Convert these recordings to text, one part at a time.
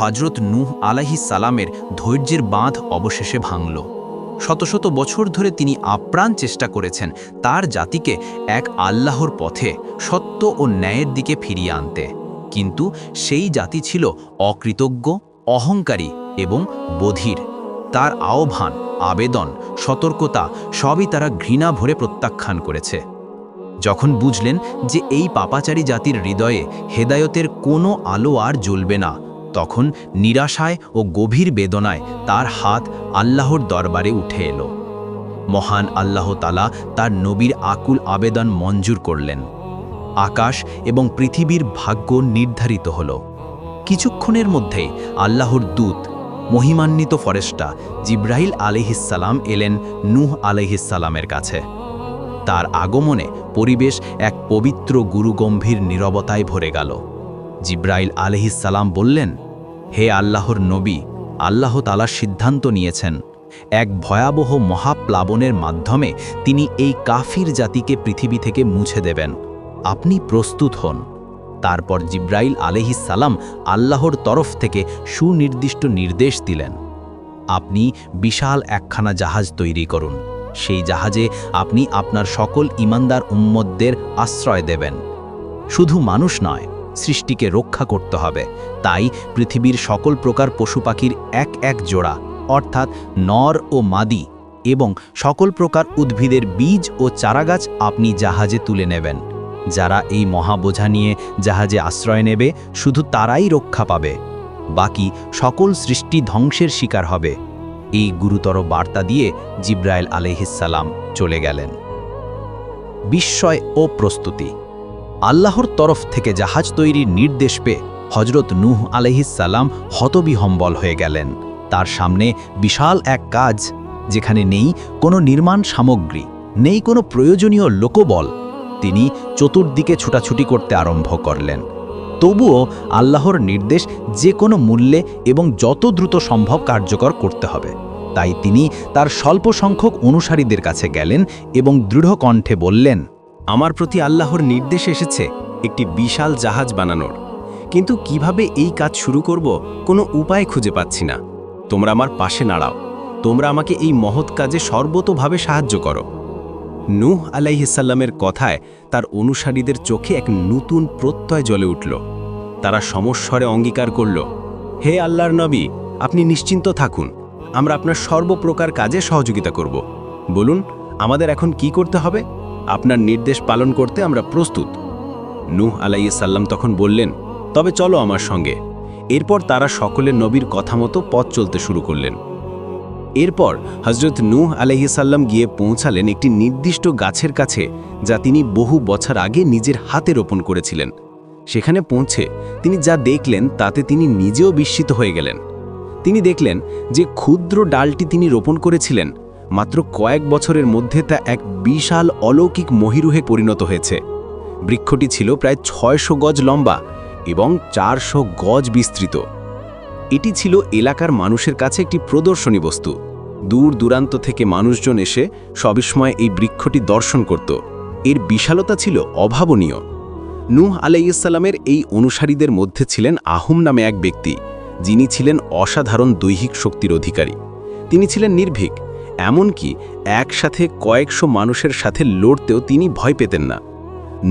হজরত নূহ আলাহি সালামের ধৈর্যের বাঁধ অবশেষে ভাঙল। শত শত বছর ধরে তিনি আপ্রাণ চেষ্টা করেছেন তার জাতিকে এক আল্লাহর পথে সত্য ও ন্যায়ের দিকে ফিরিয়ে আনতে। কিন্তু সেই জাতি ছিল অকৃতজ্ঞ, অহংকারী এবং বধির। তার আহ্বান, আবেদন, সতর্কতা সবই তারা ঘৃণা ভরে প্রত্যাখ্যান করেছে। যখন বুঝলেন যে এই পাপাচারী জাতির হৃদয়ে হেদায়তের কোনো আলো আর জ্বলবে না তখন নিরাশায় ও গভীর বেদনায় তার হাত আল্লাহর দরবারে উঠে এলো। মহান আল্লাহ তালা তার নবীর আকুল আবেদন মঞ্জুর করলেন। আকাশ এবং পৃথিবীর ভাগ্য নির্ধারিত হল। কিছুক্ষণের মধ্যে আল্লাহর দূত, মহিমান্বিত ফরেস্টা জিব্রাহিল আলিহিসাল্লাম এলেন নূহ আলিহিসাল্লামের কাছে। তার আগমনে পরিবেশ এক পবিত্র গুরুগম্ভীর নীরবতায় ভরে গেল। জিব্রাইল আলহিসাল্লাম বললেন, হে আল্লাহর নবী, আল্লাহ তালা সিদ্ধান্ত নিয়েছেন, এক ভয়াবহ মহাপ্লাবনের মাধ্যমে তিনি এই কাফির জাতিকে পৃথিবী থেকে মুছে দেবেন। আপনি প্রস্তুত হন। তারপর জিব্রাইল আলহিসাল্লাম আল্লাহর তরফ থেকে সুনির্দিষ্ট নির্দেশ দিলেন, আপনি বিশাল একখানা জাহাজ তৈরি করুন। সেই জাহাজে আপনি আপনার সকল ইমানদার উম্মতদের আশ্রয় দেবেন। শুধু মানুষ নয় সৃষ্টিকে রক্ষা করতে হবে। তাই পৃথিবীর সকল প্রকার পশু পাখির এক এক জোড়া, অর্থাৎ নর ও মাদি এবং সকল প্রকার উদ্ভিদের বীজ ও চারাগাছ আপনি জাহাজে তুলে নেবেন। যারা এই মহাবোঝা নিয়ে জাহাজে আশ্রয় নেবে, শুধু তারাই রক্ষা পাবে। বাকি সকল সৃষ্টি ধ্বংসের শিকার হবে। এই গুরুতর বার্তা দিয়ে জিব্রাইল আলহিসাল্লাম চলে গেলেন। বিস্ময় ও প্রস্তুতি। আল্লাহর তরফ থেকে জাহাজ তৈরির নির্দেশ পেয়ে হজরত নূহ আলহিসাল্লাম হতবিহম্বল হয়ে গেলেন। তার সামনে বিশাল এক কাজ, যেখানে নেই কোনো নির্মাণ সামগ্রী, নেই কোনো প্রয়োজনীয় লোকবল। তিনি চতুর্দিকে ছুটাছুটি করতে আরম্ভ করলেন। তবুও আল্লাহর নির্দেশ যে কোনো মূল্যে এবং যত দ্রুত সম্ভব কার্যকর করতে হবে। তাই তিনি তার স্বল্প সংখ্যক অনুসারীদের কাছে গেলেন এবং দৃঢ় কণ্ঠে বললেন আমার প্রতি আল্লাহর নির্দেশ এসেছে একটি বিশাল জাহাজ বানানোর। কিন্তু কীভাবে এই কাজ শুরু করব কোনো উপায় খুঁজে পাচ্ছি না। তোমরা আমার পাশে নাড়াও তোমরা আমাকে এই মহৎ কাজে সর্বতোভাবে সাহায্য করো। নূহ আলাইহিসাল্লামের কথায় তার অনুসারীদের চোখে এক নতুন প্রত্যয় জ্বলে উঠল। তারা সমস্বরে অঙ্গীকার করল, হে আল্লাহর নবী, আপনি নিশ্চিন্ত থাকুন। আমরা আপনার সর্বপ্রকার কাজে সহযোগিতা করব। বলুন, আমাদের এখন কি করতে হবে? আপনার নির্দেশ পালন করতে আমরা প্রস্তুত। নূহ আলাইসাল্লাম তখন বললেন, তবে চলো আমার সঙ্গে। এরপর তারা সকলে নবীর কথা মতো পথ চলতে শুরু করলেন। এরপর হজরত নূহ আলাইসাল্লাম গিয়ে পৌঁছালেন একটি নির্দিষ্ট গাছের কাছে, যা তিনি বহু বছর আগে নিজের হাতে রোপণ করেছিলেন। সেখানে পৌঁছে তিনি যা দেখলেন, তাতে তিনি নিজেও বিস্মিত হয়ে গেলেন। তিনি দেখলেন যে ক্ষুদ্র ডালটি তিনি রোপণ করেছিলেন মাত্র কয়েক বছরের মধ্যে তা এক বিশাল অলৌকিক মহিরুহে পরিণত হয়েছে। বৃক্ষটি ছিল প্রায় ছয়শো গজ লম্বা এবং চারশো গজ বিস্তৃত। এটি ছিল এলাকার মানুষের কাছে একটি প্রদর্শনী বস্তু। দূর দূরান্ত থেকে মানুষজন এসে সবিসময় এই বৃক্ষটি দর্শন করত। এর বিশালতা ছিল অভাবনীয়। নূহ আলাইসাল্লামের এই অনুসারীদের মধ্যে ছিলেন আহুম নামে এক ব্যক্তি, যিনি ছিলেন অসাধারণ দৈহিক শক্তির অধিকারী। তিনি ছিলেন নির্ভীক। এমনকি একসাথে কয়েকশো মানুষের সাথে লড়তেও তিনি ভয় পেতেন না।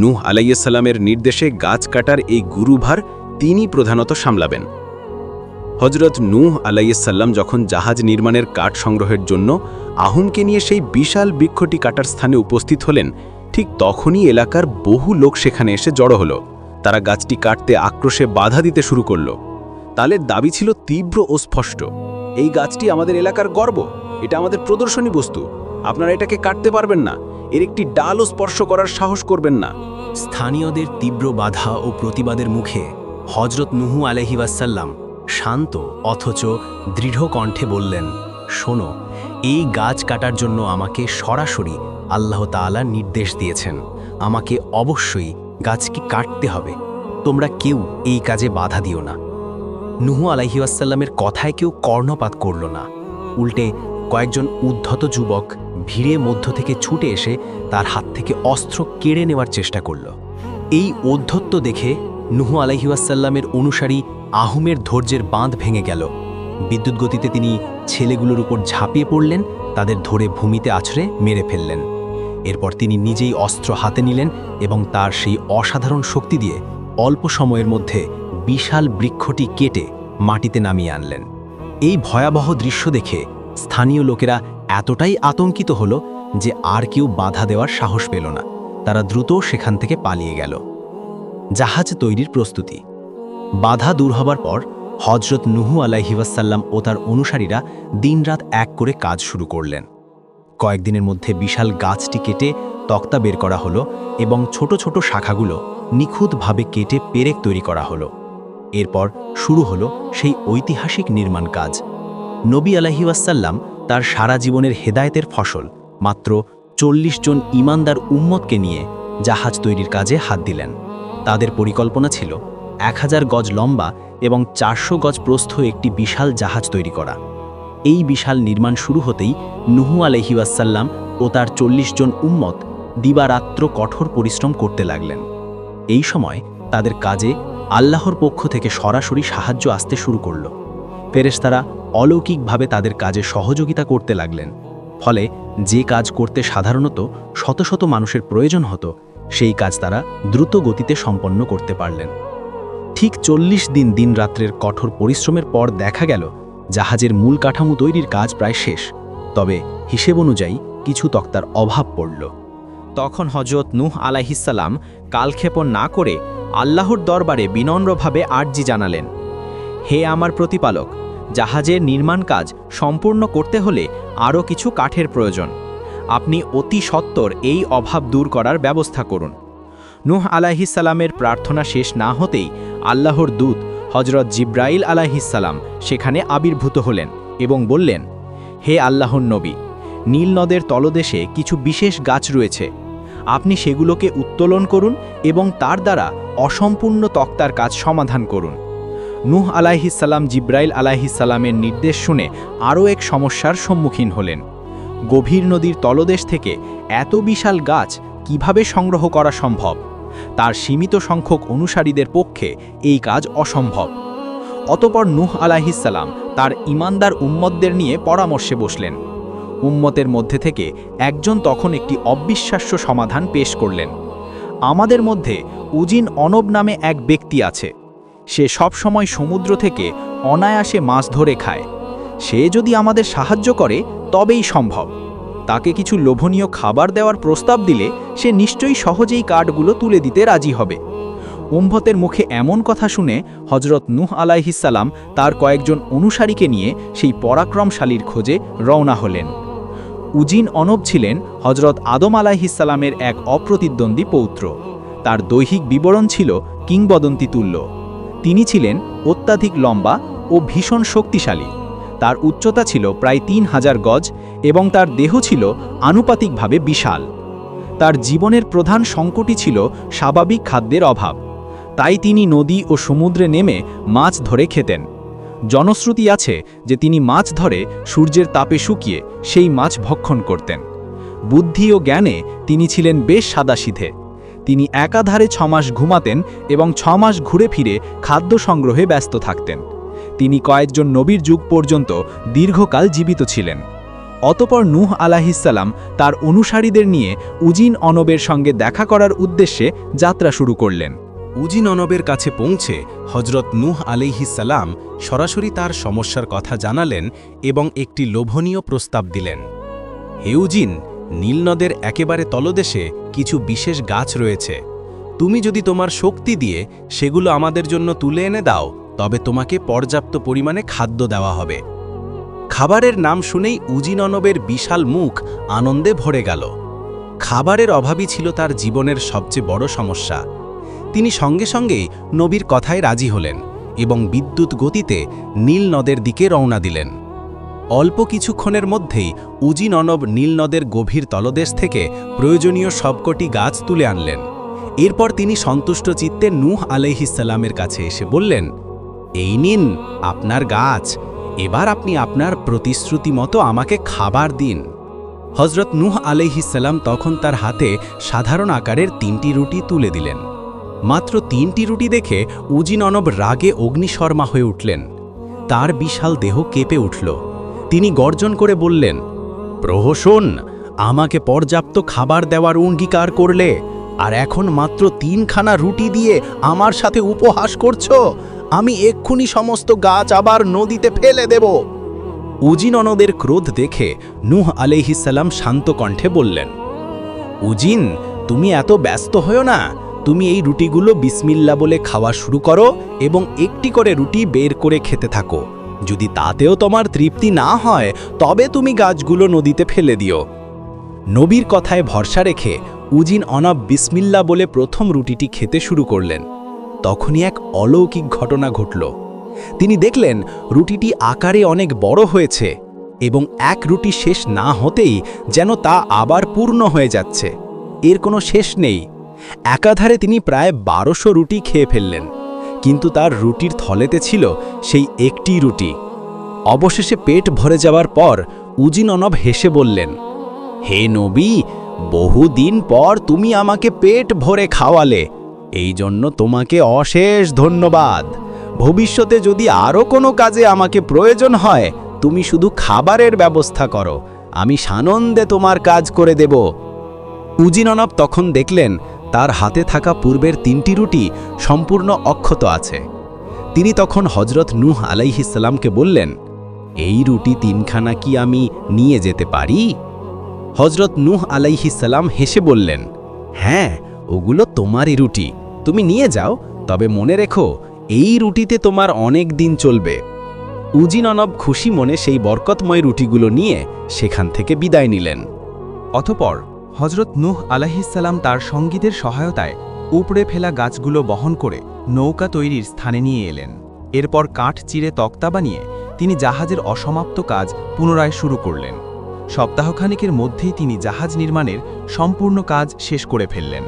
নূহ আলাইসাল্লামের নির্দেশে গাছ কাটার এই গুরুভার তিনি প্রধানত সামলাবেন। হজরত নূহ আলাইসাল্লাম যখন জাহাজ নির্মাণের কাঠ সংগ্রহের জন্য আহুমকে নিয়ে সেই বিশাল বৃক্ষটি কাটার স্থানে উপস্থিত হলেন, ঠিক তখনই এলাকার বহু লোক সেখানে এসে জড়ো হলো। তারা গাছটি কাটতে আক্রোশে বাধা দিতে শুরু করল। তালের দাবি ছিল তীব্র ও স্পষ্ট, এই গাছটি আমাদের এলাকার গর্ব। এটা আমাদের প্রদর্শনী বস্তু। আপনারা এটাকে কাটতে পারবেন না। এর একটি ডালও স্পর্শ করার সাহস করবেন না। স্থানীয়দের তীব্র বাধা ও প্রতিবাদের মুখে হজরত নুহু আলহিবাসাল্লাম শান্ত অথচ দৃঢ় কণ্ঠে বললেন, শোনো, এই গাছ কাটার জন্য আমাকে সরাসরি আল্লাহ তাআলা নির্দেশ দিয়েছেন। আমাকে অবশ্যই গাছকে কাটতে হবে। তোমরা কেউ এই কাজে বাধা দিও না। নুহু আলাইহিওয়াসাল্লামের কথায় কেউ কর্ণপাত করল না। উল্টে কয়েকজন উদ্ধত যুবক ভিড়ে মধ্য থেকে ছুটে এসে তার হাত থেকে অস্ত্র কেড়ে নেওয়ার চেষ্টা করল। এই ঔদ্ধত্য দেখে নুহু আলাইহিওয়াসাল্লামের অনুসারী আহুমের ধৈর্যের বাঁধ ভেঙে গেল। বিদ্যুৎ গতিতে তিনি ছেলেগুলোর উপর ঝাঁপিয়ে পড়লেন, তাদের ধরে ভূমিতে আছড়ে মেরে ফেললেন। এরপর তিনি নিজেই অস্ত্র হাতে নিলেন এবং তার সেই অসাধারণ শক্তি দিয়ে অল্প সময়ের মধ্যে বিশাল বৃক্ষটি কেটে মাটিতে নামিয়ে আনলেন। এই ভয়াবহ দৃশ্য দেখে স্থানীয় লোকেরা এতটাই আতঙ্কিত হল যে আর কেউ বাধা দেওয়ার সাহস পেল না। তারা দ্রুত সেখান থেকে পালিয়ে গেল। জাহাজ তৈরির প্রস্তুতি। বাধা দূর হবার পর হজরত নুহু আলাইহিবাসাল্লাম ও তার অনুসারীরা দিনরাত এক করে কাজ শুরু করলেন। কয়েকদিনের মধ্যে বিশাল গাছটি কেটে তক্তা বের করা হলো এবং ছোট ছোট শাখাগুলো নিখুঁতভাবে কেটে পেরেক তৈরি করা হলো। এরপর শুরু হলো সেই ঐতিহাসিক নির্মাণ কাজ। নবী আলাহিউসাল্লাম তার সারা জীবনের হেদায়েতের ফসল, মাত্র চল্লিশ জন ইমানদার উম্মতকে নিয়ে জাহাজ তৈরির কাজে হাত দিলেন। তাদের পরিকল্পনা ছিল এক হাজার গজ লম্বা এবং চারশো গজ প্রস্থ একটি বিশাল জাহাজ তৈরি করা। এই বিশাল নির্মাণ শুরু হতেই নুহু আলহিউসাল্লাম ও তার চল্লিশ জন উম্মত দিবারাত্র কঠোর পরিশ্রম করতে লাগলেন। এই সময় তাদের কাজে আল্লাহর পক্ষ থেকে সরাসরি সাহায্য আসতে শুরু করল। ফেরেশতারা অলৌকিকভাবে তাদের কাজে সহযোগিতা করতে লাগলেন। ফলে যে কাজ করতে সাধারণত শত শত মানুষের প্রয়োজন হতো, সেই কাজ তারা দ্রুত গতিতে সম্পন্ন করতে পারলেন। ঠিক চল্লিশ দিন দিন রাত্রের কঠোর পরিশ্রমের পর দেখা গেল, জাহাজের মূল কাঠামো তৈরির কাজ প্রায় শেষ। তবে হিসেব অনুযায়ী কিছু তক্তার অভাব পড়ল। তখন হজরত নূহ আলাইহিসাল্লাম কালক্ষেপণ না করে আল্লাহর দরবারে বিনম্রভাবে আর্জি জানালেন, হে আমার প্রতিপালক জাহাজের নির্মাণ কাজ সম্পূর্ণ করতে হলে আরও কিছু কাঠের প্রয়োজন। আপনি অতি সত্বর এই অভাব দূর করার ব্যবস্থা করুন। নূহ আলাইহিসাল্লামের প্রার্থনা শেষ না হতেই আল্লাহর দূত হজরত জিব্রাইল আলাইহিসাল্লাম সেখানে আবির্ভূত হলেন এবং বললেন, হে আল্লাহর নবী, নীল নদের তলদেশে কিছু বিশেষ গাছ রয়েছে। আপনি সেগুলোকে উত্তোলন করুন এবং তার দ্বারা অসম্পূর্ণ তক্তার কাজ সমাধান করুন। নূহ আলাইহিসাল্লাম জিব্রাইল আলাইহিসাল্লামের নির্দেশ শুনে আরও এক সমস্যার সম্মুখীন হলেন। গভীর নদীর তলদেশ থেকে এত বিশাল গাছ কীভাবে সংগ্রহ করা সম্ভব? তার সীমিত সংখ্যক অনুসারীদের পক্ষে এই কাজ অসম্ভব। অতপর নূহ আলাইহিসাল্লাম তার ইমানদার উম্মতদের নিয়ে পরামর্শে বসলেন। উম্মতের মধ্যে থেকে একজন তখন একটি অবিশ্বাস্য সমাধান পেশ করলেন। আমাদের মধ্যে উজিন অনব নামে এক ব্যক্তি আছে। সে সব সময় সমুদ্র থেকে অনায়াসে মাছ ধরে খায়। সে যদি আমাদের সাহায্য করে, তবেই সম্ভব। তাকে কিছু লোভনীয় খাবার দেওয়ার প্রস্তাব দিলে সে নিশ্চয়ই সহজেই কার্ডগুলো তুলে দিতে রাজি হবে। উম্ভতের মুখে এমন কথা শুনে হজরত নূহ আলাইহিসাল্লাম তার কয়েকজন অনুসারীকে নিয়ে সেই পরাক্রমশালীর খোঁজে রওনা হলেন। উজিন অনব ছিলেন হজরত আদম আলাইহিসাল্লামের এক অপ্রতিদ্বন্দ্বী পৌত্র। তার দৈহিক বিবরণ ছিল কিংবদন্তি তুল্য তিনি ছিলেন অত্যাধিক লম্বা ও ভীষণ শক্তিশালী। তার উচ্চতা ছিল প্রায় তিন হাজার গজ এবং তার দেহ ছিল আনুপাতিকভাবে বিশাল। তার জীবনের প্রধান সংকটই ছিল স্বাভাবিক খাদ্যের অভাব। তাই তিনি নদী ও সমুদ্রে নেমে মাছ ধরে খেতেন। জনশ্রুতি আছে যে তিনি মাছ ধরে সূর্যের তাপে শুকিয়ে সেই মাছ ভক্ষণ করতেন। বুদ্ধি ও জ্ঞানে তিনি ছিলেন বেশ সাদাসিধে। তিনি একাধারে ছমাস ঘুমাতেন এবং ছমাস ঘুরে ফিরে খাদ্য সংগ্রহে ব্যস্ত থাকতেন। তিনি কয়েকজন নবীর যুগ পর্যন্ত দীর্ঘকাল জীবিত ছিলেন। অতপর নূহ আলাহিসাল্লাম তার অনুসারীদের নিয়ে উজিন অনবের সঙ্গে দেখা করার উদ্দেশ্যে যাত্রা শুরু করলেন। উজিন অনবের কাছে পৌঁছে হজরত নূহ আলাইহিসাল্লাম সরাসরি তার সমস্যার কথা জানালেন এবং একটি লোভনীয় প্রস্তাব দিলেন। হেউজিন নীলনদের একেবারে তলদেশে কিছু বিশেষ গাছ রয়েছে। তুমি যদি তোমার শক্তি দিয়ে সেগুলো আমাদের জন্য তুলে এনে দাও, তবে তোমাকে পর্যাপ্ত পরিমাণে খাদ্য দেওয়া হবে। খাবারের নাম শুনেই উজিননবের বিশাল মুখ আনন্দে ভরে গেল। খাবারের অভাবই ছিল তার জীবনের সবচেয়ে বড় সমস্যা। তিনি সঙ্গে সঙ্গেই নবীর কথায় রাজি হলেন এবং বিদ্যুৎ গতিতে নীল নদের দিকে রওনা দিলেন। অল্প কিছুক্ষণের মধ্যেই উজিন অনব নীল নদের গভীর তলদেশ থেকে প্রয়োজনীয় সবকটি গাছ তুলে আনলেন। এরপর তিনি সন্তুষ্ট চিত্তে নূহ আলাইহিসাল্লামের কাছে এসে বললেন, এই নিন আপনার গাছ, এবার আপনি আপনার প্রতিশ্রুতি মতো আমাকে খাবার দিন। হজরত নূহ আলাইহিসাল্লাম তখন তার হাতে সাধারণ আকারের তিনটি রুটি তুলে দিলেন। মাত্র তিনটি রুটি দেখে উজিননব রাগে অগ্নিশর্মা হয়ে উঠলেন। তার বিশাল দেহ কেঁপে উঠল। তিনি গর্জন করে বললেন প্রহসন আমাকে পর্যাপ্ত খাবার দেওয়ার অঙ্গীকার করলে, আর এখন মাত্র তিনখানা রুটি দিয়ে আমার সাথে উপহাস করছ, আমি এক্ষুনি সমস্ত গাছ আবার নদীতে ফেলে দেব। উজিননদের ক্রোধ দেখে নুহ আলাইহিসাল্লাম শান্ত কণ্ঠে বললেন, উজিন, তুমি এত ব্যস্ত হও না। তুমি এই রুটিগুলো বিসমিল্লা বলে খাওয়া শুরু করো এবং একটি করে রুটি বের করে খেতে থাকো। যদি তাতেও তোমার তৃপ্তি না হয়, তবে তুমি গাছগুলো নদীতে ফেলে দিও। নবীর কথায় ভরসা রেখে উজিন অনব বিসমিল্লা বলে প্রথম রুটিটি খেতে শুরু করলেন। তখনই এক অলৌকিক ঘটনা ঘটল। তিনি দেখলেন রুটিটি আকারে অনেক বড় হয়েছে এবং এক রুটি শেষ না হতেই যেন তা আবার পূর্ণ হয়ে যাচ্ছে। এর কোনো শেষ নেই। একাধারে তিনি প্রায় বারোশো রুটি খেয়ে ফেললেন। কিন্তু তার রুটির থলেতে ছিল সেই একটি রুটি। অবশেষে পেট ভরে যাওয়ার পর উজিননব হেসে বললেন, হে নবী, বহুদিন পর তুমি আমাকে পেট ভরে খাওয়ালে। এই জন্য তোমাকে অশেষ ধন্যবাদ। ভবিষ্যতে যদি আরও কোনো কাজে আমাকে প্রয়োজন হয়, তুমি শুধু খাবারের ব্যবস্থা করো। আমি সানন্দে তোমার কাজ করে দেব। উজিননব তখন দেখলেন তার হাতে থাকা পূর্বের তিনটি রুটি সম্পূর্ণ অক্ষত আছে। তিনি তখন হজরত নূহ আলাইহিসাল্লামকে বললেন, এই রুটি তিনখানা কি আমি নিয়ে যেতে পারি? হজরত নূহ আলাইহিসাল্লাম হেসে বললেন হ্যাঁ ওগুলো তোমারই রুটি, তুমি নিয়ে যাও, তবে মনে রেখো, এই রুটিতে তোমার অনেক দিন চলবে। উজিননব খুশি মনে সেই বরকতময় রুটিগুলো নিয়ে সেখান থেকে বিদায় নিলেন। অতপর হজরত নুহ আলাহিসাল্লাম তার সঙ্গীদের সহায়তায় উপড়ে ফেলা গাছগুলো বহন করে নৌকা তৈরির স্থানে নিয়ে এলেন। এরপর কাঠ চিরে তক্তা বানিয়ে তিনি জাহাজের অসমাপ্ত কাজ পুনরায় শুরু করলেন। সপ্তাহখানেকের মধ্যেই তিনি জাহাজ নির্মাণের সম্পূর্ণ কাজ শেষ করে ফেললেন।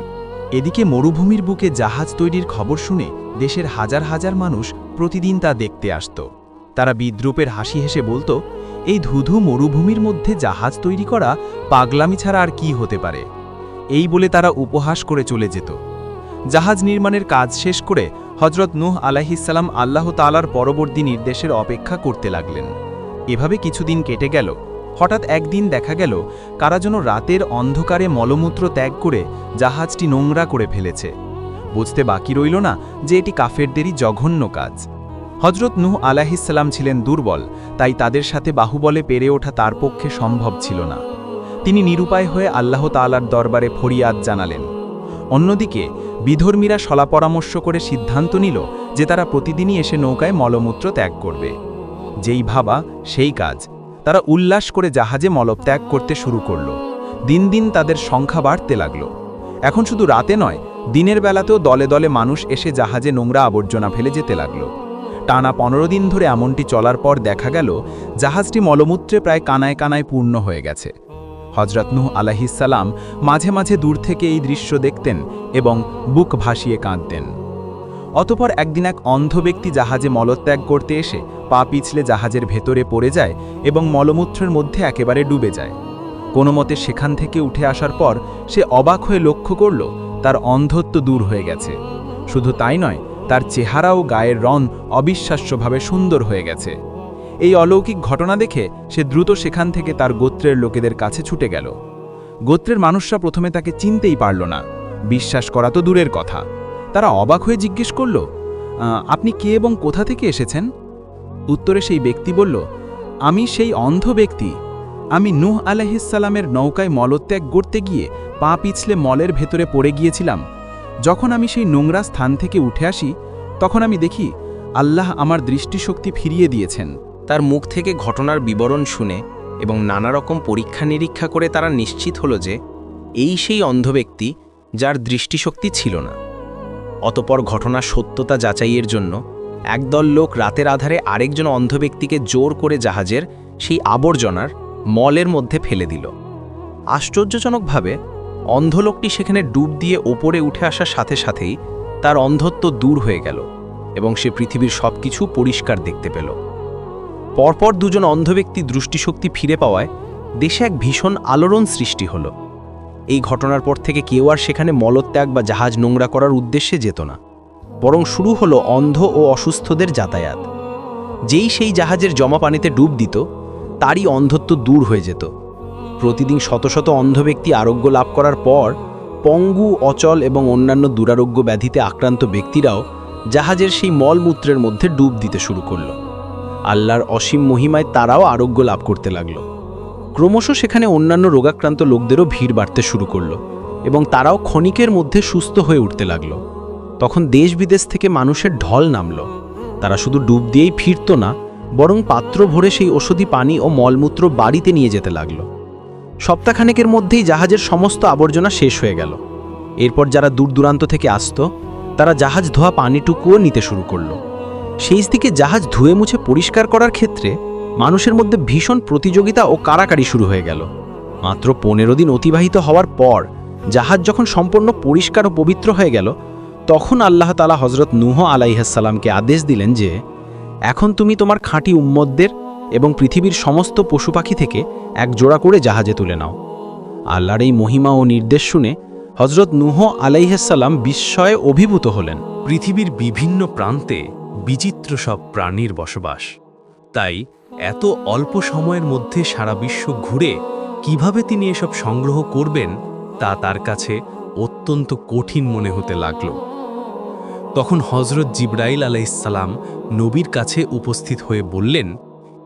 এদিকে মরুভূমির বুকে জাহাজ তৈরির খবর শুনে দেশের হাজার হাজার মানুষ প্রতিদিন তা দেখতে আসত। তারা বিদ্রুপের হাসি হেসে বলতো এই ধুধু মরুভূমির মধ্যে জাহাজ তৈরি করা পাগলামি ছাড়া আর কি হতে পারে? এই বলে তারা উপহাস করে চলে যেত। জাহাজ নির্মাণের কাজ শেষ করে হজরত নূহ আলাহিসাল্লাম আল্লাহ তালার পরবর্তী নির্দেশের অপেক্ষা করতে লাগলেন। এভাবে কিছুদিন কেটে গেল। হঠাৎ একদিন দেখা গেল, কারা যেন রাতের অন্ধকারে মলমূত্র ত্যাগ করে জাহাজটি নোংরা করে ফেলেছে। বুঝতে বাকি রইল না যে এটি কাফেরদেরই জঘন্য কাজ। হজরত নূহ আলাহিসাল্লাম ছিলেন দুর্বল, তাই তাদের সাথে বাহুবলে পেরে ওঠা তার পক্ষে সম্ভব ছিল না। তিনি নিরুপায় হয়ে আল্লাহ তালার দরবারে ফরিয়াদ জানালেন। অন্যদিকে, বিধর্মীরা সলাপরামর্শ করে সিদ্ধান্ত নিল যে তারা প্রতিদিনই এসে নৌকায় মলমূত্র ত্যাগ করবে। যেই ভাবা, সেই কাজ। তারা উল্লাস করে জাহাজে মলত্যাগ করতে শুরু করল। দিন দিন তাদের সংখ্যা বাড়তে লাগল। এখন শুধু রাতে নয়, দিনের বেলাতেও দলে দলে মানুষ এসে জাহাজে নোংরা আবর্জনা ফেলে যেতে লাগল। টানা পনেরো দিন ধরে এমনটি চলার পর দেখা গেল, জাহাজটি মলমূত্রে প্রায় কানায় কানায় পূর্ণ হয়ে গেছে। হজরত নুহ আলাহিসাল্লাম মাঝে মাঝে দূর থেকে এই দৃশ্য দেখতেন এবং বুক ভাসিয়ে কাঁদতেন। অতপর একদিন এক অন্ধ ব্যক্তি জাহাজে মলত্যাগ করতে এসে পা পিছলে জাহাজের ভেতরে পড়ে যায় এবং মলমূত্রের মধ্যে একেবারে ডুবে যায়। কোনো মতে সেখান থেকে উঠে আসার পর সে অবাক হয়ে লক্ষ্য করল, তার অন্ধত্ব দূর হয়ে গেছে। শুধু তাই নয় তার চেহারা ও গায়ের রং অবিশ্বাস্যভাবে সুন্দর হয়ে গেছে। এই অলৌকিক ঘটনা দেখে সে দ্রুত সেখান থেকে তার গোত্রের লোকেদের কাছে ছুটে গেল। গোত্রের মানুষরা প্রথমে তাকে চিনতেই পারল না। বিশ্বাস করা তো দূরের কথা। তারা অবাক হয়ে জিজ্ঞেস করল আপনি কে এবং কোথা থেকে এসেছেন? উত্তরে সেই ব্যক্তি বলল, আমি সেই অন্ধ ব্যক্তি। আমি নূহ আলাহিসাল্লামের নৌকায় মলত্যাগ করতে গিয়ে পা পিছলে মলের ভেতরে পড়ে গিয়েছিলাম। যখন আমি সেই নোংরা স্থান থেকে উঠে আসি, তখন আমি দেখি আল্লাহ আমার দৃষ্টিশক্তি ফিরিয়ে দিয়েছেন। তার মুখ থেকে ঘটনার বিবরণ শুনে এবং নানা রকম পরীক্ষা নিরীক্ষা করে তারা নিশ্চিত হলো যে এই সেই অন্ধ ব্যক্তি যার দৃষ্টিশক্তি ছিল না। অতপর ঘটনার সত্যতা যাচাইয়ের জন্য একদল লোক রাতের আধারে আরেকজন অন্ধ ব্যক্তিকে জোর করে জাহাজের সেই আবর্জনার মলের মধ্যে ফেলে দিল। আশ্চর্যজনকভাবে অন্ধ লোকটি সেখানে ডুব দিয়ে ওপরে উঠে আসার সাথে সাথেই তার অন্ধত্ব দূর হয়ে গেল এবং সে পৃথিবীর সব কিছু পরিষ্কার দেখতে পেল। পরপর দুজন অন্ধ ব্যক্তি দৃষ্টিশক্তি ফিরে পাওয়ায় দেশে এক ভীষণ আলোড়ন সৃষ্টি হল। এই ঘটনার পর থেকে কেউ আর সেখানে মলত্যাগ বা জাহাজ নোংরা করার উদ্দেশ্যে যেত না। বরং শুরু হলো অন্ধ ও অসুস্থদের যাতায়াত। যেই সেই জাহাজের জমা পানিতে ডুব দিত, তারই অন্ধত্ব দূর হয়ে যেত। প্রতিদিন শত শত অন্ধ ব্যক্তি আরোগ্য লাভ করার পর, পঙ্গু, অচল এবং অন্যান্য দুরারোগ্য ব্যাধিতে আক্রান্ত ব্যক্তিরাও জাহাজের সেই মলমূত্রের মধ্যে ডুব দিতে শুরু করল। আল্লাহর অসীম মহিমায় তারাও আরোগ্য লাভ করতে লাগল। ক্রমশ সেখানে অন্যান্য রোগাক্রান্ত লোকদেরও ভিড় বাড়তে শুরু করল এবং তারাও ক্ষণিকের মধ্যে সুস্থ হয়ে উঠতে লাগল। তখন দেশ বিদেশ থেকে মানুষের ঢল নামল। তারা শুধু ডুব দিয়েই ফিরত না, বরং পাত্র ভরে সেই ওষুধি পানি ও মলমূত্র বাড়িতে নিয়ে যেতে লাগল। সপ্তাহখানেকের মধ্যেই জাহাজের সমস্ত আবর্জনা শেষ হয়ে গেল। এরপর যারা দূর দূরান্ত থেকে আসত, তারা জাহাজ ধোয়া পানিটুকুও নিতে শুরু করল। সেই দিকে জাহাজ ধুয়ে মুছে পরিষ্কার করার ক্ষেত্রে মানুষের মধ্যে ভীষণ প্রতিযোগিতা ও কারাকারি শুরু হয়ে গেল। মাত্র পনেরো দিন অতিবাহিত হওয়ার পর জাহাজ যখন সম্পূর্ণ পরিষ্কার ও পবিত্র হয়ে গেল, তখন আল্লাহ তালা হজরত নুহ আলাইহাসাল্লামকে আদেশ দিলেন যে, এখন তুমি তোমার খাঁটি উম্মতদের এবং পৃথিবীর সমস্ত পশু পাখি থেকে এক জোড়া করে জাহাজে তুলে নাও। আল্লাহর এই মহিমা ও নির্দেশ শুনে হজরত নুহ আলাইহাসাল্লাম বিস্ময়ে অভিভূত হলেন। পৃথিবীর বিভিন্ন প্রান্তে বিচিত্র সব প্রাণীর বসবাস। তাই এত অল্প সময়ের মধ্যে সারা বিশ্ব ঘুরে কীভাবে তিনি এসব সংগ্রহ করবেন, তা তার কাছে অত্যন্ত কঠিন মনে হতে লাগল। তখন হজরত জিব্রাইল আলাইসাল্লাম নবীর কাছে উপস্থিত হয়ে বললেন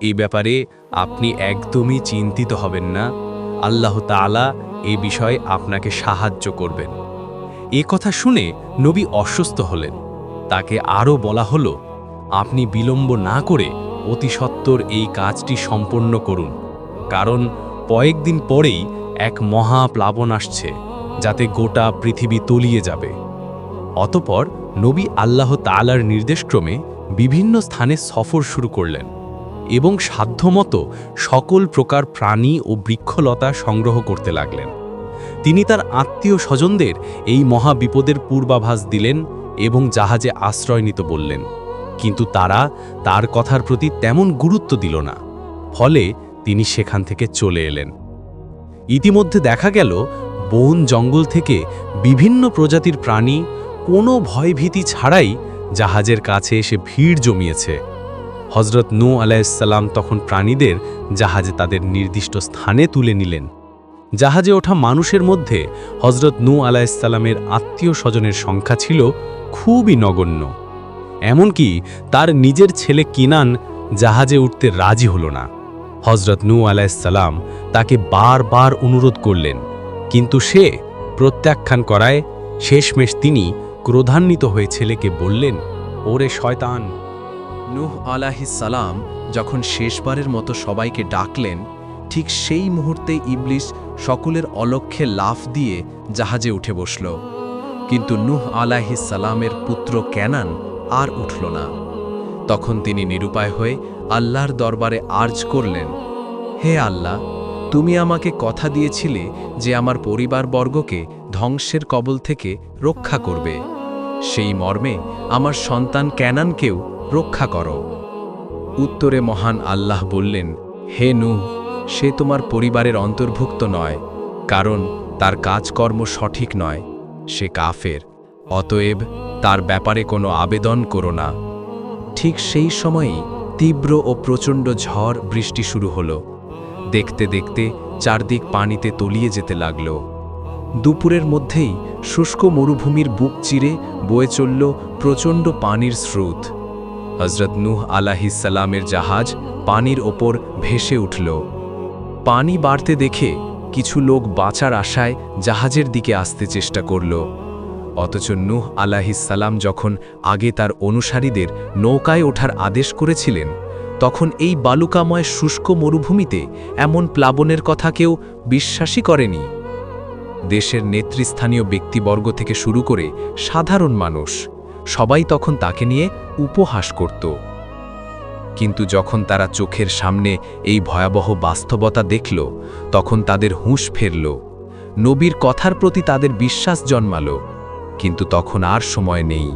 এই ব্যাপারে আপনি একদমই চিন্তিত হবেন না। আল্লাহ তাআলা এ বিষয়ে আপনাকে সাহায্য করবেন। এ কথা শুনে নবী অসুস্থ হলেন। তাকে আরও বলা হলো, আপনি বিলম্ব না করে অতি এই কাজটি সম্পন্ন করুন। কারণ কয়েকদিন পরেই এক মহা প্লাবন আসছে, যাতে গোটা পৃথিবী তলিয়ে যাবে। অতপর নবী আল্লাহ তালার নির্দেশক্রমে বিভিন্ন স্থানে সফর শুরু করলেন। এবং সাধ্যমতো সকল প্রকার প্রাণী ও বৃক্ষলতা সংগ্রহ করতে লাগলেন। তিনি তার আত্মীয় স্বজনদের এই মহা বিপদের পূর্বাভাস দিলেন এবং জাহাজে আশ্রয় নিতে বললেন। কিন্তু তারা তার কথার প্রতি তেমন গুরুত্ব দিল না। ফলে তিনি সেখান থেকে চলে এলেন। ইতিমধ্যে দেখা গেল, বন জঙ্গল থেকে বিভিন্ন প্রজাতির প্রাণী কোনো ভয়ভীতি ছাড়াই জাহাজের কাছে এসে ভিড় জমিয়েছে। হজরত নূ আলাইসাল্লাম তখন প্রাণীদের জাহাজে তাদের নির্দিষ্ট স্থানে তুলে নিলেন। জাহাজে ওঠা মানুষের মধ্যে হজরত নূ আলাইসাল্লামের আত্মীয় স্বজনের সংখ্যা ছিল খুবই নগণ্য। এমনকি তার নিজের ছেলে কিনান জাহাজে উঠতে রাজি হল না। হজরত নূ আলাইসাল্লাম তাকে বারবার অনুরোধ করলেন, কিন্তু সে প্রত্যাখ্যান করায় শেষমেশ তিনি ক্রোধান্বিত হয়ে ছেলেকে বললেন, ওরে শয়তান নূহ সালাম যখন শেষবারের মতো সবাইকে ডাকলেন, ঠিক সেই মুহূর্তে ইবলিশ সকলের অলক্ষ্যে লাফ দিয়ে জাহাজে উঠে বসল। কিন্তু নূহ সালামের পুত্র ক্যানান আর উঠল না। তখন তিনি নিরুপায় হয়ে আল্লাহর দরবারে আর্জ করলেন, হে আল্লাহ, তুমি আমাকে কথা দিয়েছিলে যে আমার পরিবারবর্গকে ধ্বংসের কবল থেকে রক্ষা করবে। সেই মর্মে আমার সন্তান ক্যানানকেও রক্ষা করো। উত্তরে মহান আল্লাহ বললেন, হে নু সে তোমার পরিবারের অন্তর্ভুক্ত নয়, কারণ তার কাজকর্ম সঠিক নয়, সে কাফের, অতএব তার ব্যাপারে কোনো আবেদন করো না। ঠিক সেই সময়েই তীব্র ও প্রচণ্ড ঝড় বৃষ্টি শুরু হল। দেখতে দেখতে চারদিক পানিতে তলিয়ে যেতে লাগল। দুপুরের মধ্যেই শুষ্ক মরুভূমির বুক চিরে বয়ে চলল প্রচণ্ড পানির স্রোত। হজরত নূহ আলাহিসাল্লামের জাহাজ পানির ওপর ভেসে উঠল। পানি বাড়তে দেখে কিছু লোক বাঁচার আশায় জাহাজের দিকে আসতে চেষ্টা করল। অথচ নূহ আলাহিসাল্লাম যখন আগে তার অনুসারীদের নৌকায় ওঠার আদেশ করেছিলেন, তখন এই বালুকাময় শুষ্ক মরুভূমিতে এমন প্লাবনের কথা কেউ বিশ্বাসই করেনি। দেশের নেতৃস্থানীয় ব্যক্তিবর্গ থেকে শুরু করে সাধারণ মানুষ সবাই তখন তাকে নিয়ে উপহাস করত। কিন্তু যখন তারা চোখের সামনে এই ভয়াবহ বাস্তবতা দেখল, তখন তাদের হুঁশ ফেরল। নবীর কথার প্রতি তাদের বিশ্বাস জন্মাল, কিন্তু তখন আর সময় নেই।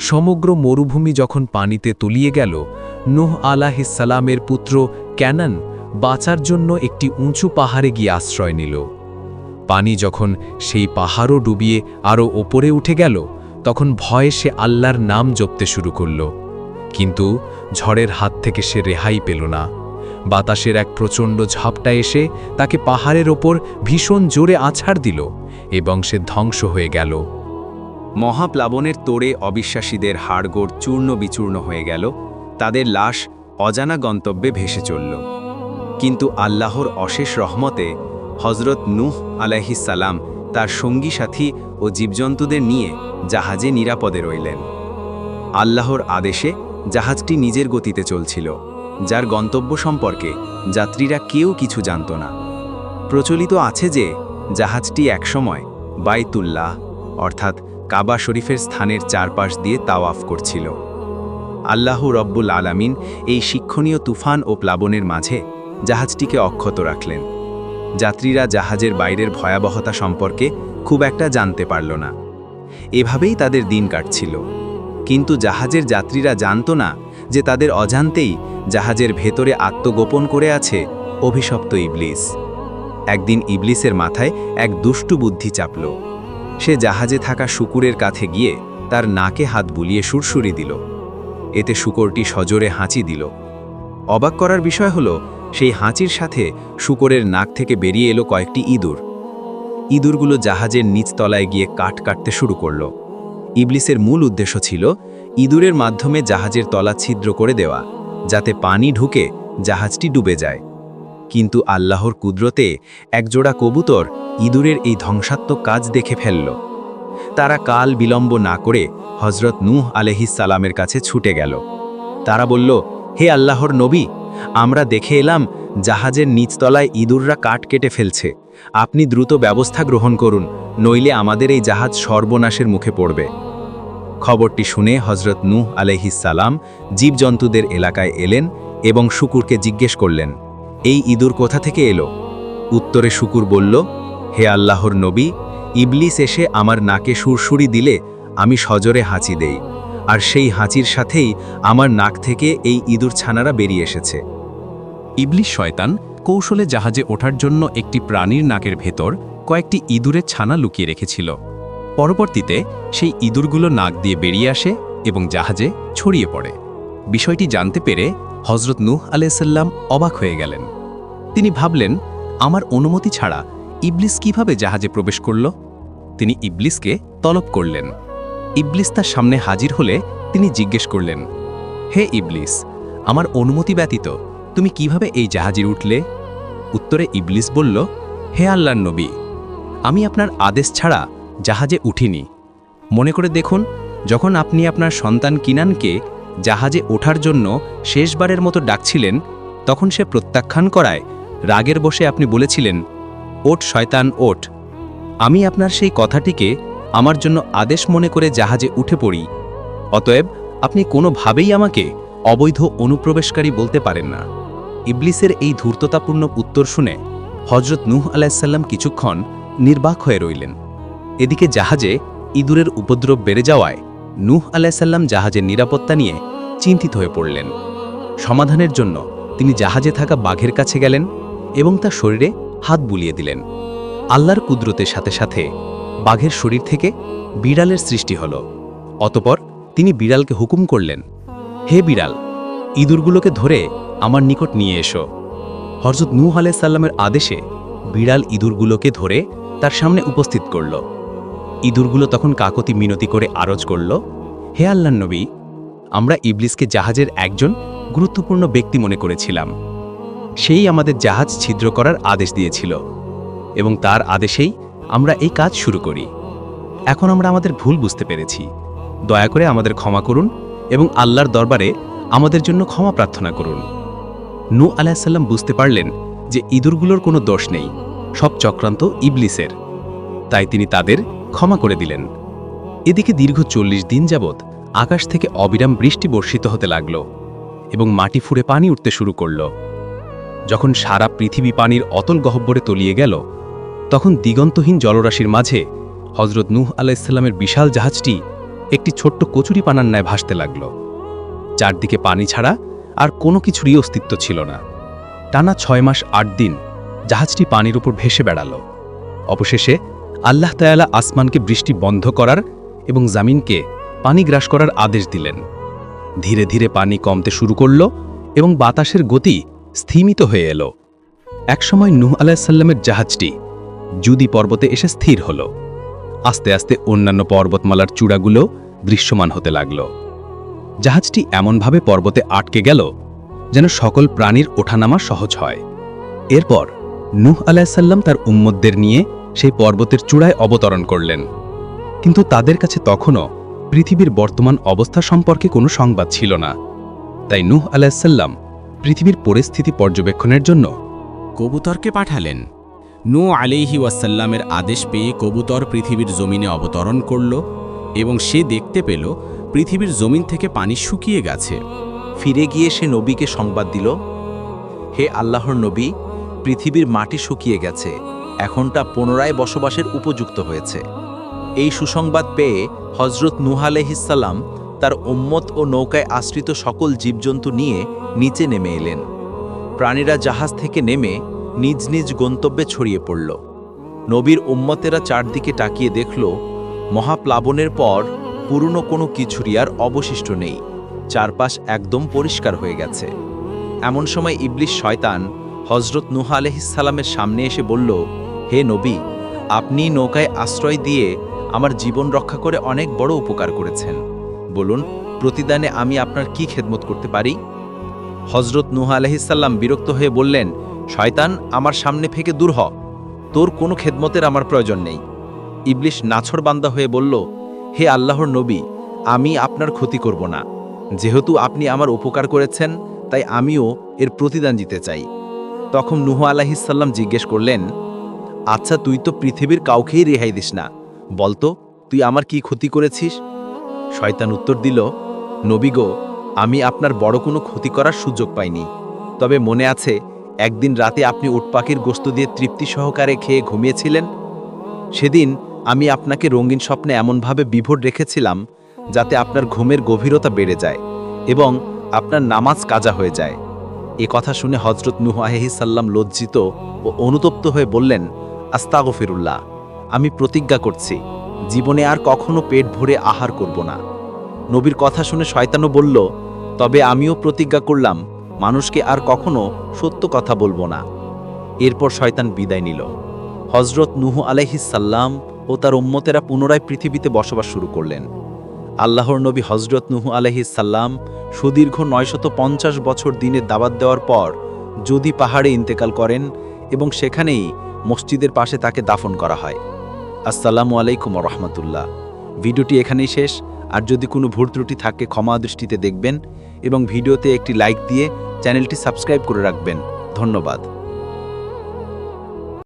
সমগ্র মরুভূমি যখন পানিতে তলিয়ে গেল, নুহ আলাহিসাল্লামের পুত্র ক্যানন বাঁচার জন্য একটি উঁচু পাহাড়ে গিয়ে আশ্রয় নিল। পানি যখন সেই পাহাড়ও ডুবিয়ে আরও ওপরে উঠে গেল তখন ভয়ে সে আল্লাহর নাম জপতে শুরু করল। কিন্তু ঝড়ের হাত থেকে সে রেহাই পেল না। বাতাসের এক প্রচণ্ড ঝাপটা এসে তাকে পাহাড়ের ওপর ভীষণ জোরে আছাড় দিল এবং সে ধ্বংস হয়ে গেল। মহাপ্লাবনের তোড়ে অবিশ্বাসীদের হাড়গোড় চূর্ণ বিচূর্ণ হয়ে গেল। তাদের লাশ অজানা গন্তব্যে ভেসে চলল। কিন্তু আল্লাহর অশেষ রহমতে হজরত নূহ আলাইহিসাল্লাম তার সঙ্গী সাথী ও জীবজন্তুদের নিয়ে জাহাজে নিরাপদে রইলেন। আল্লাহর আদেশে জাহাজটি নিজের গতিতে চলছিল, যার গন্তব্য সম্পর্কে যাত্রীরা কেউ কিছু জানত না। প্রচলিত আছে যে, জাহাজটি একসময় বাইতুল্লাহ, অর্থাৎ কাবা শরীফের স্থানের চারপাশ দিয়ে তাওয়াফ করছিল। আল্লাহ রব্বুল আলামিন এই শিক্ষণীয় তুফান ও প্লাবনের মাঝে জাহাজটিকে অক্ষত রাখলেন। যাত্রীরা জাহাজের বাইরের ভয়াবহতা সম্পর্কে খুব একটা জানতে পারল না। এভাবেই তাদের দিন কাটছিল। কিন্তু জাহাজের যাত্রীরা জানত না যে তাদের অজান্তেই জাহাজের ভেতরে আত্মগোপন করে আছে অভিশপ্ত ইবলিস। একদিন ইবলিসের মাথায় এক দুষ্টু বুদ্ধি চাপল। সে জাহাজে থাকা শুকুরের কাছে গিয়ে তার নাকে হাত বুলিয়ে সুরসুরি দিল। এতে শুকরটি সজোরে হাঁচি দিল। অবাক করার বিষয় হলো সেই হাঁচির সাথে শুকরের নাক থেকে বেরিয়ে এলো কয়েকটি ইঁদুর। ইঁদুরগুলো জাহাজের নিচতলায় গিয়ে কাঠ কাটতে শুরু করল। ইবলিসের মূল উদ্দেশ্য ছিল ইঁদুরের মাধ্যমে জাহাজের তলা ছিদ্র করে দেওয়া, যাতে পানি ঢুকে জাহাজটি ডুবে যায়। কিন্তু আল্লাহর কুদরতে একজোড়া কবুতর ইঁদুরের এই ধ্বংসাত্মক কাজ দেখে ফেলল। তারা কাল বিলম্ব না করে হজরত নূহ আলহিস সালামের কাছে ছুটে গেল। তারা বলল, হে আল্লাহর নবী আমরা দেখে এলাম জাহাজের নিচতলায় ইঁদুররা কাঠ কেটে ফেলছে। আপনি দ্রুত ব্যবস্থা গ্রহণ করুন, নইলে আমাদের এই জাহাজ সর্বনাশের মুখে পড়বে। খবরটি শুনে হজরত নূহ আলহিস সালাম জীবজন্তুদের এলাকায় এলেন এবং শুকুরকে জিজ্ঞেস করলেন, এই ইঁদুর কোথা থেকে এলো? উত্তরে শুকুর বলল, হে আল্লাহর নবী, ইবলিস এসে আমার নাকে সুরসুরি দিলে আমি সজরে হাঁচি দেই। আর সেই হাঁচির সাথেই আমার নাক থেকে এই ইঁদুর ছানারা বেরিয়ে এসেছে। ইবলিশ শয়তান কৌশলে জাহাজে ওঠার জন্য একটি প্রাণীর নাকের ভেতর কয়েকটি ইঁদুরের ছানা লুকিয়ে রেখেছিল। পরবর্তীতে সেই ইঁদুরগুলো নাক দিয়ে বেরিয়ে আসে এবং জাহাজে ছড়িয়ে পড়ে। বিষয়টি জানতে পেরে হজরত নূহ আলাইসাল্লাম অবাক হয়ে গেলেন। তিনি ভাবলেন, আমার অনুমতি ছাড়া ইবলিস কীভাবে জাহাজে প্রবেশ করল? তিনি ইবলিসকে তলব করলেন। ইবলিস তার সামনে হাজির হলে তিনি জিজ্ঞেস করলেন, হে ইবলিস, আমার অনুমতি ব্যতীত তুমি কীভাবে এই জাহাজে উঠলে? উত্তরে ইবলিস বলল, হে আল্লাহর নবী, আমি আপনার আদেশ ছাড়া জাহাজে উঠিনি। মনে করে দেখুন, যখন আপনি আপনার সন্তান কিনানকে জাহাজে ওঠার জন্য শেষবারের মতো ডাকছিলেন, তখন সে প্রত্যাখ্যান করায় রাগের বসে আপনি বলেছিলেন ওট শয়তান ওট আমি আপনার সেই কথাটিকে আমার জন্য আদেশ মনে করে জাহাজে উঠে পড়ি। অতএব আপনি কোনোভাবেই আমাকে অবৈধ অনুপ্রবেশকারী বলতে পারেন না। ইবলিসের এই ধূর্ততাপূর্ণ উত্তর শুনে হজরত নূহ আলাইসাল্লাম কিছুক্ষণ নির্বাক হয়ে রইলেন। এদিকে জাহাজে ইঁদুরের উপদ্রব বেড়ে যাওয়ায় নূহ আলাইসাল্লাম জাহাজের নিরাপত্তা নিয়ে চিন্তিত হয়ে পড়লেন। সমাধানের জন্য তিনি জাহাজে থাকা বাঘের কাছে গেলেন এবং তার শরীরে হাত বুলিয়ে দিলেন। আল্লাহর কুদরতের সাথে সাথে বাঘের শরীর থেকে বিড়ালের সৃষ্টি হল। অতপর তিনি বিড়ালকে হুকুম করলেন, হে বিড়াল, ইঁদুরগুলোকে ধরে আমার নিকট নিয়ে এসো। হরজত নূহ আলাইসাল্লামের আদেশে বিড়াল ইঁদুরগুলোকে ধরে তার সামনে উপস্থিত করল। ইঁদুরগুলো তখন কাকতি মিনতি করে আরজ করল, হে আল্লাহ নবী, আমরা ইবলিসকে জাহাজের একজন গুরুত্বপূর্ণ ব্যক্তি মনে করেছিলাম। সেই আমাদের জাহাজ ছিদ্র করার আদেশ দিয়েছিল এবং তার আদেশেই আমরা এই কাজ শুরু করি। এখন আমরা আমাদের ভুল বুঝতে পেরেছি। দয়া করে আমাদের ক্ষমা করুন এবং আল্লাহর দরবারে আমাদের জন্য ক্ষমা প্রার্থনা করুন। নু আলাহিসাল্লাম বুঝতে পারলেন যে ইঁদুরগুলোর কোনো দোষ নেই, সব চক্রান্ত ইবলিসের। তাই তিনি তাদের ক্ষমা করে দিলেন। এদিকে দীর্ঘ চল্লিশ দিন যাবৎ আকাশ থেকে অবিরাম বৃষ্টি বর্ষিত হতে লাগল এবং মাটি ফুঁড়ে পানি উঠতে শুরু করল। যখন সারা পৃথিবী পানির অতল গহব্বরে তলিয়ে গেল তখন দিগন্তহীন জলরাশির মাঝে হজরত নূহ আলাইসাল্লামের বিশাল জাহাজটি একটি ছোট্ট কচুরি পানার ন্যায় ভাসতে লাগল। চারদিকে পানি ছাড়া আর কোনো কিছুরই অস্তিত্ব ছিল না। টানা ছয় মাস আট দিন জাহাজটি পানির উপর ভেসে বেড়াল। অবশেষে আল্লাহ তায়ালা আসমানকে বৃষ্টি বন্ধ করার এবং জামিনকে পানি গ্রাস করার আদেশ দিলেন। ধীরে ধীরে পানি কমতে শুরু করল এবং বাতাসের গতি স্থিমিত হয়ে এলো। একসময় নূহ আলাহিসাল্লামের জাহাজটি জুদি পর্বতে এসে স্থির হল। আস্তে আস্তে অন্যান্য পর্বতমালার চূড়াগুলো দৃশ্যমান হতে লাগল। জাহাজটি এমনভাবে পর্বতে আটকে গেল যেন সকল প্রাণীর ওঠানামা সহজ হয়। এরপর নূহ আলাহিসাল্লাম তার উম্মদদের নিয়ে সেই পর্বতের চূড়ায় অবতরণ করলেন। কিন্তু তাদের কাছে তখনও পৃথিবীর বর্তমান অবস্থা সম্পর্কে কোনো সংবাদ ছিল না। তাই নূহ আলাহিসাল্লাম পৃথিবীর পরিস্থিতি পর্যবেক্ষণের জন্য কবুতরকে পাঠালেন। নু আলিহি ওয়াসাল্লামের আদেশ পেয়ে কবুতর পৃথিবীর জমিনে অবতরণ করল এবং সে দেখতে পেল পৃথিবীর জমিন থেকে পানি শুকিয়ে গেছে। ফিরে গিয়ে সে নবীকে সংবাদ দিল, হে আল্লাহর নবী, পৃথিবীর মাটি শুকিয়ে গেছে এখনটা পুনরায় বসবাসের উপযুক্ত হয়েছে। এই সুসংবাদ পেয়ে হজরত নুহ আলহিসাল্লাম তার উম্মত ও নৌকায় আশ্রিত সকল জীবজন্তু নিয়ে নিচে নেমে এলেন। প্রাণীরা জাহাজ থেকে নেমে নিজ নিজ গন্তব্যে ছড়িয়ে পড়ল। নবীর উম্মতেরা চারদিকে তাকিয়ে দেখল, মহাপ্লাবনের পর পুরনো কোনো কিছুরই আর অবশিষ্ট নেই। চারপাশ একদম পরিষ্কার হয়ে গেছে। এমন সময় ইবলিশ শয়তান হজরত নুহা আলহিসাল্লামের সামনে এসে বলল, হে নবী, আপনি নৌকায় আশ্রয় দিয়ে আমার জীবন রক্ষা করে অনেক বড় উপকার করেছেন। বলুন, প্রতিদানে আমি আপনার কি খেদমত করতে পারি? হজরত নুহা আলহিসাল্লাম বিরক্ত হয়ে বললেন শয়তান আমার সামনে ফেকে দূর হ। তোর কোনো খেদমতের আমার প্রয়োজন নেই। ইবলিশ নাছড়বান্দা হয়ে বলল, হে আল্লাহর নবী, আমি আপনার ক্ষতি করব না। যেহেতু আপনি আমার উপকার করেছেন, তাই আমিও এর প্রতিদান দিতে চাই। তখন নুহ আলাহিসাল্লাম জিজ্ঞেস করলেন আচ্ছা তুই তো পৃথিবীর কাউকেই রেহাই দিস না। বলতো, তুই আমার কি ক্ষতি করেছিস? শয়তান উত্তর দিল নবীগো আমি আপনার বড় কোনো ক্ষতি করার সুযোগ পাইনি। তবে মনে আছে একদিন রাতে আপনি উটপাখির গোস্ত দিয়ে তৃপ্তি সহকারে খেয়ে ঘুমিয়েছিলেন? সেদিন আমি আপনাকে রঙিন স্বপ্নে এমনভাবে বিভোর রেখেছিলাম যাতে আপনার ঘুমের গভীরতা বেড়ে যায় এবং আপনার নামাজ কাজা হয়ে যায়। এ কথা শুনে হজরত নুহ সাল্লাম লজ্জিত ও অনুতপ্ত হয়ে বললেন, আস্তাগফিরুল্লাহ, আমি প্রতিজ্ঞা করছি, জীবনে আর কখনো পেট ভরে আহার করব না। নবীর কথা শুনে শয়তানও বলল, তবে আমিও প্রতিজ্ঞা করলাম মানুষকে আর কখনো সত্য কথা বলব না। এরপর শয়তান বিদায় নিল। হজরত নুহু আলাইহিসাল্লাম ও তার উম্মতেরা পুনরায় পৃথিবীতে বসবাস শুরু করলেন। আল্লাহর নবী হজরত নুহু আলাইহিসাল্লাম সুদীর্ঘ নয়শত পঞ্চাশ বছর দিনে দাবাত দেওয়ার পর যদি পাহাড়ে ইন্তেকাল করেন এবং সেখানেই মসজিদের পাশে তাকে দাফন করা হয়। আসসালামু আলাইকুম রহমতুল্লাহ। ভিডিওটি এখানেই শেষ। আর যদি কোনো ভুল ত্রুটি থাকে, ক্ষমা দৃষ্টিতে দেখবেন। এবং ভিডিওতে একটি লাইক দিয়ে চ্যানেলটি সাবস্ক্রাইব করে রাখবেন। ধন্যবাদ।